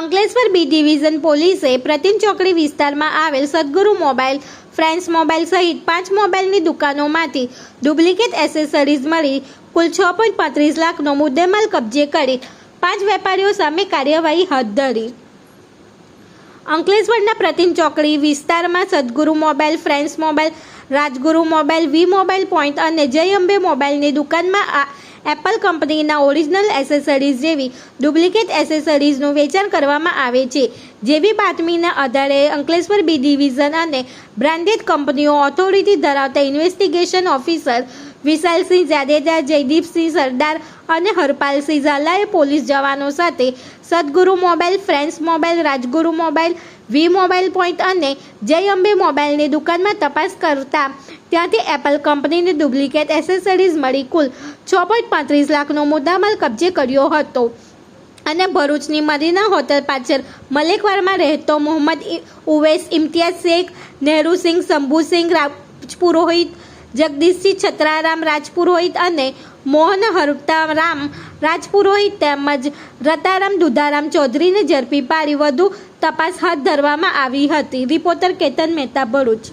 Ankleshwar B division પોલીસે પ્રતિમ ચોકડી વિસ્તારમાં આવેલ સદગુરુ મોબાઈલ, ફ્રેન્ડ્સ મોબાઈલ સહિત પાંચ મોબાઈલની દુકાનોમાંથી ડુપ્લિકેટ એસેસરીઝ મળી કુલ છ પોઈન્ટ પાંત્રીસ લાખનો મુદ્દેમાલ કબજે કરી પાંચ વેપારીઓ સામે કાર્યવાહી હાથ ધરી. અંકલેશ્વરના પ્રતિમ ચોકડી વિસ્તારમાં Sadguru mobile, friends mobile, Rajguru mobile, V mobile point અને જય અંબે મોબાઈલની દુકાનમાં આ એપલ કંપનીના ઓરિજિનલ એસેસરીઝ જેવી ડુપ્લિકેટ એસેસરીઝનું વેચાણ કરવામાં આવે છે જેવી બાતમીના આધારે અંકલેશ્વર બી ડિવિઝન અને બ્રાન્ડેડ કંપનીઓ ઓથોરિટી ધરાવતા ઇન્વેસ્ટિગેશન ઓફિસર વિશાલસિંહ જાડેજા, જયદીપસિંહ સરદાર અને હરપાલસિંહ ઝાલાએ પોલીસ જવાનો સાથે Sadguru mobile, friends mobile, Rajguru mobile, V mobile point અને જય અંબે મોબાઈલની દુકાનમાં તપાસ કરતા ત્યાંથી એપલ કંપનીની ડુપ્લિકેટ એસેસરીઝ મળી કુલ છ પોઈન્ટ પાંત્રીસ લાખનો મુદ્દામાલ કબજે કર્યો હતો. અને ભરૂચની મદીના હોટલ પાછળ મલેકવારમાં રહેતો મોહમ્મદ ઉવેસ ઇમ્તિયાઝ શેખ નહેરુસિંહ શંભુસિંહ રાજપુરોહિત જગદીશસિંહ છત્રારામ રાજપુરોહિત અને મોહન હરતારામ રાજપુરોહિત તેમજ રતારામ દુધારામ ચૌધરીને ઝડપી પાડી વધુ તપાસ હાથ ધરવામાં આવી હતી. રિપોર્ટર કેતન મહેતા, ભરૂચ.